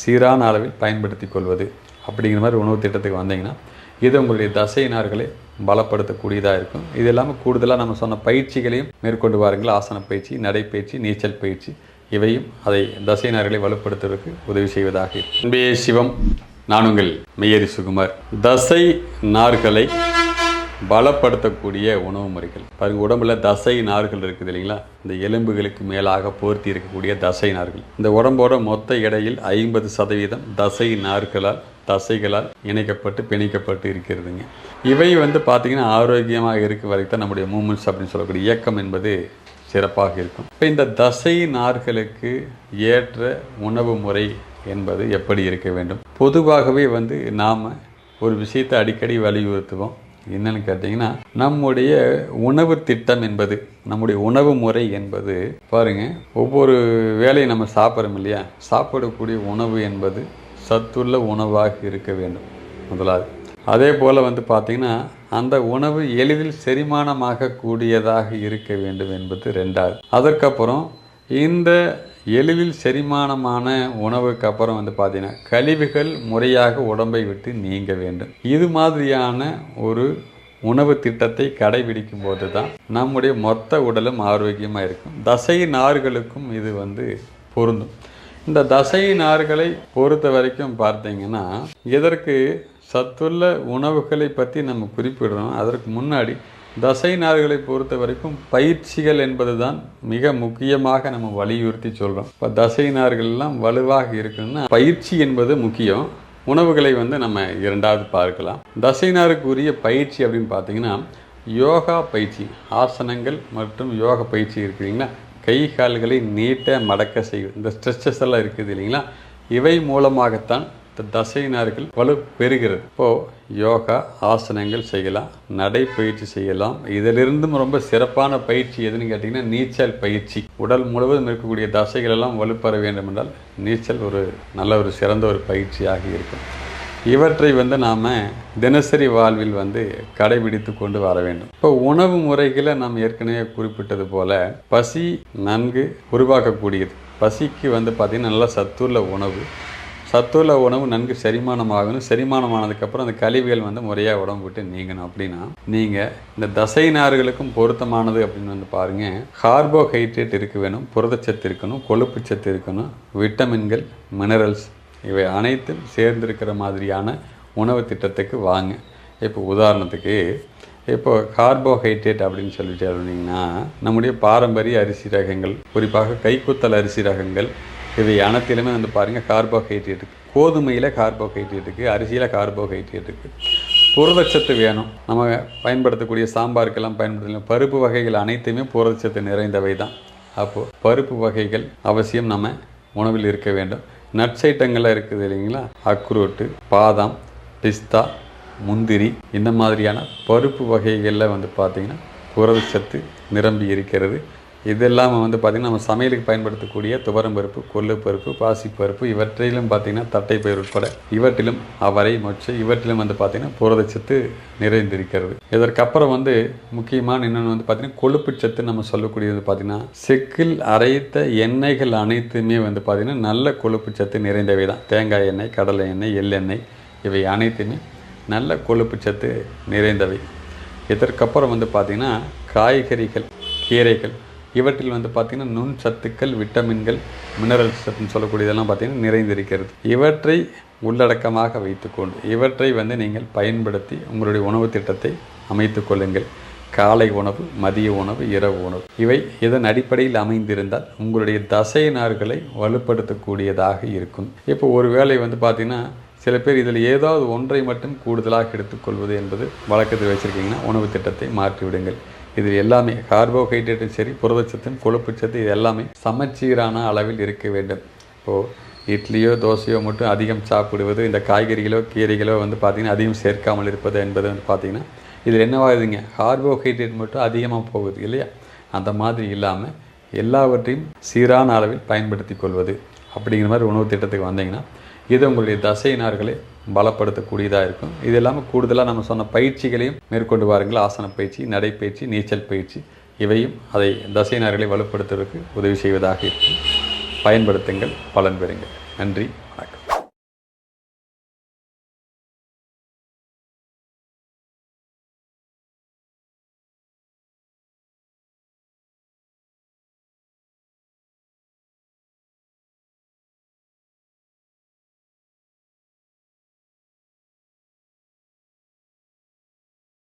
சீரான அளவில் பயன்படுத்தி கொள்வது அப்படிங்கிற மாதிரி உணவு திட்டத்துக்கு வந்தீங்கன்னா இது உங்களுடைய தசை நார்களை பலப்படுத்தக்கூடியதாக இருக்கும். இது இல்லாமல் கூடுதலாக நம்ம சொன்ன பயிற்சிகளையும் மேற்கொண்டு வாருங்கள். ஆசன பயிற்சி நடைப்பயிற்சி நீச்சல் பயிற்சி இவையும் அதை தசை நார்களை வலுப்படுத்துவதற்கு உதவி செய்வதாக இருக்கும் சிவம் நான் உங்கள் மெய்யரி சுகுமார். தசை நார்களை பலப்படுத்தக்கூடிய உணவு முறைகள். பாருங்க உடம்புல தசை நார்கள் இருக்குது இல்லைங்களா? இந்த எலும்புகளுக்கு மேலாக போர்த்தி இருக்கக்கூடிய தசை நார்கள். இந்த உடம்போட மொத்த எடையில் ஐம்பது சதவீதம் தசை நார்களால் தசைகளால் இணைக்கப்பட்டு பிணைக்கப்பட்டு இருக்கிறதுங்க. இவை வந்து பார்த்திங்கன்னா ஆரோக்கியமாக இருக்க வரைக்கும் தான் நம்முடைய மூமெண்ட்ஸ் அப்படின்னு சொல்லக்கூடிய இயக்கம் என்பது சிறப்பாக இருக்கும். இப்போ இந்த தசை நார்களுக்கு ஏற்ற உணவு முறை என்பது எப்படி இருக்க வேண்டும்? பொதுவாகவே வந்து நாம் ஒரு விஷயத்தை அடிக்கடி வலியுறுத்துவோம். என்னன்னு கேட்டிங்கன்னா நம்முடைய உணவு திட்டம் என்பது நம்முடைய உணவு முறை என்பது பாருங்க ஒவ்வொரு வேலையும் நம்ம சாப்பிட்றோம் இல்லையா? சாப்பிடக்கூடிய உணவு என்பது சத்துள்ள உணவாக இருக்க வேண்டும். முதலாவது. அதே போல் வந்து பார்த்திங்கன்னா அந்த உணவு எளிதில் செரிமானமாக கூடியதாக இருக்க வேண்டும் என்பது ரெண்டாவது. அதற்கப்புறம் இந்த எளிதில் செரிமானமான உணவுக்கு அப்புறம் வந்து பார்த்தீங்கன்னா கழிவுகள் முறையாக உடம்பை விட்டு நீங்க வேண்டும். இது மாதிரியான ஒரு உணவு திட்டத்தை கடைபிடிக்கும் போது தான் நம்முடைய மொத்த உடலும் ஆரோக்கியமாக இருக்கும். தசை நார்களுக்கும் இது வந்து பொருந்தும். இந்த தசை நார்களை பொறுத்த வரைக்கும் பார்த்தீங்கன்னா இதற்கு சத்துள்ள உணவுகளை பற்றி நம்ம குறிப்பிடுறோம். அதற்கு முன்னாடி தசை நார்களை பொறுத்த வரைக்கும் பயிற்சிகள் என்பது தான் மிக முக்கியமாக நம்ம வலியுறுத்தி சொல்கிறோம் இப்போ தசை நார்கள்லாம் வலுவாக இருக்குன்னா பயிற்சி என்பது முக்கியம். உணவுகளை வந்து நம்ம இரண்டாவது பார்க்கலாம். தசை நாருக்குரிய பயிற்சி அப்படின்னு பார்த்தீங்கன்னா யோகா பயிற்சி ஆசனங்கள் மற்றும் யோக பயிற்சி இருக்குதுங்களா கை கால்களை நீட்ட மடக்க செய்யும். இந்த ஸ்ட்ரெச்சஸ் எல்லாம் இருக்குது இல்லைங்களா? இவை மூலமாகத்தான் தசையினார்கள் வலு பெறுகிறது. இப்போது யோகா ஆசனங்கள் செய்யலாம் நடைப்பயிற்சி செய்யலாம். இதிலிருந்தும் ரொம்ப சிறப்பான பயிற்சி எதுன்னு கேட்டிங்கன்னா நீச்சல் பயிற்சி. உடல் முழுவதும் இருக்கக்கூடிய தசைகள் எல்லாம் வலுப்பெற வேண்டும் என்றால் நீச்சல் ஒரு நல்ல ஒரு சிறந்த ஒரு பயிற்சியாக இருக்கும். இவற்றை வந்து நாம் தினசரி வாழ்வில் வந்து கடைபிடித்து கொண்டு வர வேண்டும். இப்போ உணவு முறைகளை நாம் ஏற்கனவே குறிப்பிட்டது போல பசி நன்கு உருவாக்கக்கூடியது. பசிக்கு வந்து பார்த்திங்கன்னா நல்ல சத்துள்ள உணவு. சத்துள்ள உணவு நன்கு செரிமானம் ஆகணும் செரிமானம் ஆனதுக்கப்புறம் அந்த கழிவுகள் வந்து முறையாக உடம்பு விட்டு நீங்கணும் அப்படின்னா நீங்கள் இந்த தசை நார்களுக்கும் பொருத்தமானது அப்படின்னு வந்து பாருங்கள் கார்போஹைட்ரேட் இருக்க வேணும் புரதச்சத்து இருக்கணும் கொழுப்பு சத்து இருக்கணும் விட்டமின்கள் மினரல்ஸ் இவை அனைத்தும் சேர்ந்திருக்கிற மாதிரியான உணவு திட்டத்துக்கு வாங்க. இப்போ உதாரணத்துக்கு இப்போ கார்போஹைட்ரேட் அப்படின்னு சொல்லிட்டு அப்படின்னா நம்முடைய பாரம்பரிய அரிசி ரகங்கள் குறிப்பாக கைக்குத்தல் அரிசி ரகங்கள் இது அனைத்திலுமே வந்து பாருங்கள் கார்போஹைட்ரேட் கோதுமையில் கார்போஹைட்ரேட் இருக்குது அரிசியில் கார்போஹைட்ரேட் இருக்குது புரதச்சத்து வேணும். நம்ம பயன்படுத்தக்கூடிய சாம்பாருக்கெல்லாம் பயன்படுத்தலாம் பருப்பு வகைகள் அனைத்துமே புரதச்சத்து நிறைந்தவை தான். அப்போது பருப்பு வகைகள் அவசியம் நம்ம உணவில் இருக்க வேண்டும். நட்ஸ் ஐட்டங்கள்லாம் இருக்குது இல்லைங்களா? அக்ரூட்டு பாதாம் பிஸ்தா முந்திரி இந்த மாதிரியான பருப்பு வகைகளில் வந்து பார்த்திங்கன்னா புரதச்சத்து நிரம்பி இருக்கிறது. இதெல்லாம் வந்து பார்த்திங்கன்னா நம்ம சமையலுக்கு பயன்படுத்தக்கூடிய துவரம் பருப்பு கொள்ளு பருப்பு பாசிப்பருப்பு இவற்றிலும் பார்த்திங்கன்னா தட்டைப்பயிர் உட்பட இவற்றிலும் அவரை மொச்சை இவற்றிலும் வந்து பார்த்திங்கன்னா புரதச்சத்து நிறைந்திருக்கிறது. இதற்கப்புறம் வந்து முக்கியமான இன்னொன்று வந்து பார்த்திங்கன்னா கொழுப்பு சத்து நம்ம சொல்லக்கூடியது பார்த்திங்கன்னா செக்கில் அரைத்த எண்ணெய்கள் அனைத்துமே வந்து பார்த்திங்கன்னா நல்ல கொழுப்பு சத்து நிறைந்தவை தான். தேங்காய் எண்ணெய் கடலை எண்ணெய் எள்ளெண்ணெய் இவை அனைத்துமே நல்ல கொழுப்பு சத்து நிறைந்தவை. இதற்கப்புறம் வந்து பார்த்திங்கன்னா காய்கறிகள் கீரைகள் இவற்றில் வந்து பார்த்திங்கன்னா நுண் சத்துக்கள் விட்டமின்கள் மினரல்ஸ் சத்துன்னு சொல்லக்கூடியதெல்லாம் பார்த்திங்கன்னா நிறைந்திருக்கிறது. இவற்றை உள்ளடக்கமாக வைத்துக்கொண்டு இவற்றை வந்து நீங்கள் பயன்படுத்தி உங்களுடைய உணவு திட்டத்தை அமைத்து கொள்ளுங்கள். காலை உணவு மதிய உணவு இரவு உணவு. இவை இதன் அடிப்படையில் அமைந்திருந்தால் உங்களுடைய தசை நார்களை வலுப்படுத்தக்கூடியதாக இருக்கும். இப்போ ஒரு வேளை வந்து பார்த்திங்கன்னா சில பேர் இதில் ஏதாவது ஒன்றை மட்டும் கூடுதலாக எடுத்துக்கொள்வது என்பது வழக்கத்தில் வச்சுருக்கீங்கன்னா உணவு திட்டத்தை மாற்றிவிடுங்கள். இது எல்லாமே கார்போஹைட்ரேட்டும் சரி புரதச்சத்தும் கொழுப்புச்சத்து இது எல்லாமே சமச்சீரான அளவில் இருக்க வேண்டும். இப்போது இட்லியோ தோசையோ மட்டும் அதிகம் சாப்பிடுவது இந்த காய்கறிகளோ கீரைகளோ வந்து பார்த்திங்கன்னா அதிகம் சேர்க்காமல் இருப்பது என்பது வந்து பார்த்திங்கன்னா இதில் என்னவாகுதுங்க கார்போஹைட்ரேட் மட்டும் அதிகமாக போகுது இல்லையா? அந்த மாதிரி இல்லாமல் எல்லாவற்றையும் சீரான அளவில் பயன்படுத்தி கொள்வது அப்படிங்கிற மாதிரி உணவு திட்டத்துக்கு வந்தீங்கன்னா இது உங்களுடைய தசை நார்களை பலப்படுத்தக்கூடியதாக இருக்கும். இது இல்லாமல் கூடுதலாக நம்ம சொன்ன பயிற்சிகளையும் மேற்கொண்டு வாருங்கள். ஆசன பயிற்சி நடைப்பயிற்சி நீச்சல் பயிற்சி. இவையும் அதை தசை நார்களை வலுப்படுத்துவதற்கு உதவி செய்வதாக இருக்கும் பயன்படுத்துங்கள் பலன் பெறுங்கள். நன்றி.